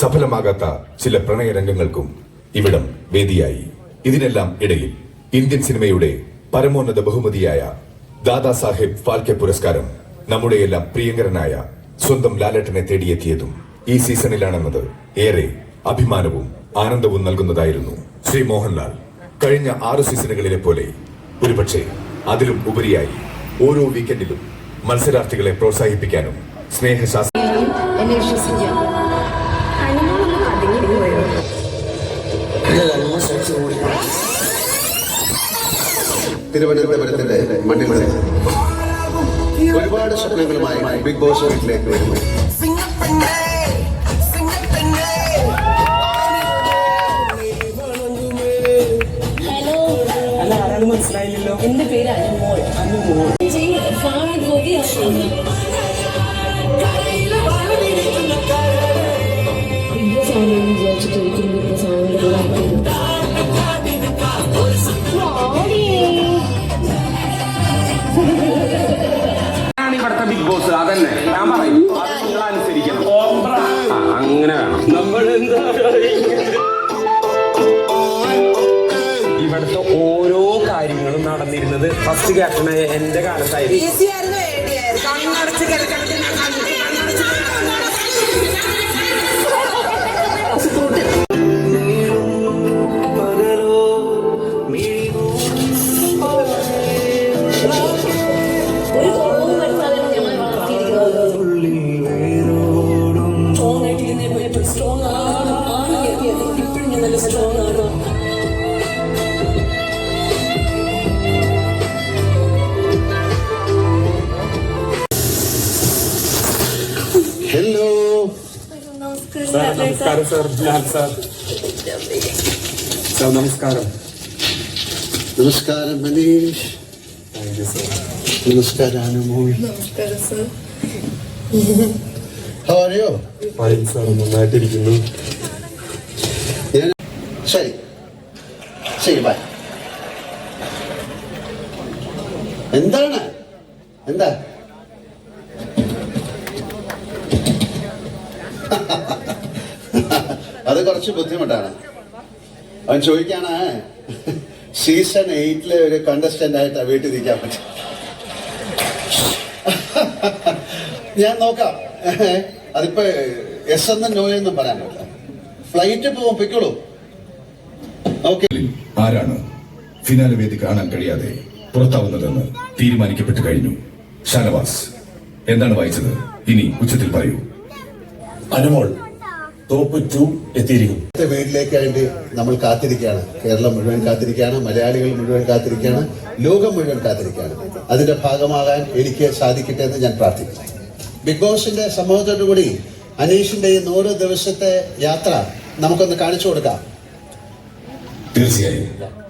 സഫലമാകാത്ത ചില പ്രണയരംഗങ്ങൾക്കും ഇവിടം വേദിയായി. ഇതിനെല്ലാം ഇടയിൽ ഇന്ത്യൻ സിനിമയുടെ പരമോന്നത ബഹുമതിയായ ദാദാ സാഹേബ് ഫാൽക്കെ പുരസ്കാരം നമ്മുടെയെല്ലാം പ്രിയങ്കരനായ സ്വന്തം ലാലേട്ടനെ തേടിയെത്തിയതും ഈ സീസണിലാണെന്നത് ഏറെ അഭിമാനവും ആനന്ദവും നൽകുന്നതായിരുന്നു. ശ്രീ മോഹൻലാൽ കഴിഞ്ഞ ആറ് സീസണുകളിലെ പോലെ ഒരുപക്ഷെ അതിലും ഉപരിയായി ഓരോ വീക്കെൻഡിലും മത്സരാർത്ഥികളെ പ്രോത്സാഹിപ്പിക്കാനും സ്നേഹശാസ്ത്ര തിരുവനന്തപുരത്തിന്റെ മണ്ണിൽ ഒരുപാട് സ്വപ്നങ്ങളുമായി ബിഗ് ബോസ് വീട്ടിലേക്ക് വരുന്നു. മനസ്സിലായില്ലല്ലോ. എന്റെ പേര് അനുമോൾ അനുമോൾ ഇവിടുത്തെ ബിഗ് ബോസ് അതന്നെ. ഞാൻ പറയും. അത് നിങ്ങൾ അനുസരിക്കണം. ആ, അങ്ങനെ വേണം. നമ്മൾ എന്താ ഇവിടുത്തെ ഓരോ കാര്യങ്ങളും നടന്നിരുന്നത് ഫസ്റ്റ് ക്യാപ്റ്റൻ എന്റെ കാലത്തായിരുന്നു. ഈസിയായിരുന്നു ഏടിയായിരുന്നു. കണ്ണടച്ച് കിടക്കണത് ഞാൻ കണ്ണടച്ച് ഹലോ സാർ നമസ്കാരം സാർ. ലാൽ സാർ. സാർ നമസ്കാരം. നമസ്കാരം മനീഷ്. നമസ്കാരം അനുമോൾ How are സാർ നന്നായിട്ടിരിക്കുന്നു. ശരി. ശരി ബൈ എന്താണ്? എന്താ? കുറച്ച് ബുദ്ധിമുട്ടാണ്. അവൻ ചോദിക്കാണ് സീസൺ എയ്റ്റിലെ ഒരു കണ്ടസ്റ്റന്റ് ആയിട്ട് വീട്ടിൽ നിൽക്കാൻ പറ്റും. ഞാൻ നോക്കാം. അതിപ്പോ എസ് എന്നും നോ എന്നും പറയാൻ പറ്റില്ല. ഫ്ലൈറ്റ് പോകും പൊയ്ക്കോളൂ. ഓക്കെ ആരാണ് ഫിനാലെ വേദി കാണാൻ കഴിയാതെ പുറത്താവുന്നതെന്ന് തീരുമാനിക്കപ്പെട്ടു കഴിഞ്ഞു. ഷാനവാസ് എന്താണ് വായിച്ചത്? ഇനി ഉച്ചത്തിൽ പറയൂ. അനുമോൾ ടോപ്പ് ടു എത്തിയിരിക്കുന്നു. വീട്ടിലേക്ക് വേണ്ടി നമ്മൾ കാത്തിരിക്കുകയാണ്. കേരളം മുഴുവൻ കാത്തിരിക്കുകയാണ്. മലയാളികൾ മുഴുവൻ കാത്തിരിക്കുകയാണ്. ലോകം മുഴുവൻ കാത്തിരിക്കുകയാണ്. അതിന്റെ ഭാഗമാകാൻ എനിക്ക് സാധിക്കട്ടെ എന്ന് ഞാൻ പ്രാർത്ഥിക്കുന്നു. ബിഗ് ബോസിന്റെ സമൂഹത്തോടുകൂടി അനീഷിന്റെ ഈ നൂറ് ദിവസത്തെ യാത്ര നമുക്കൊന്ന് കാണിച്ചു കൊടുക്കാം. തീർച്ചയായും.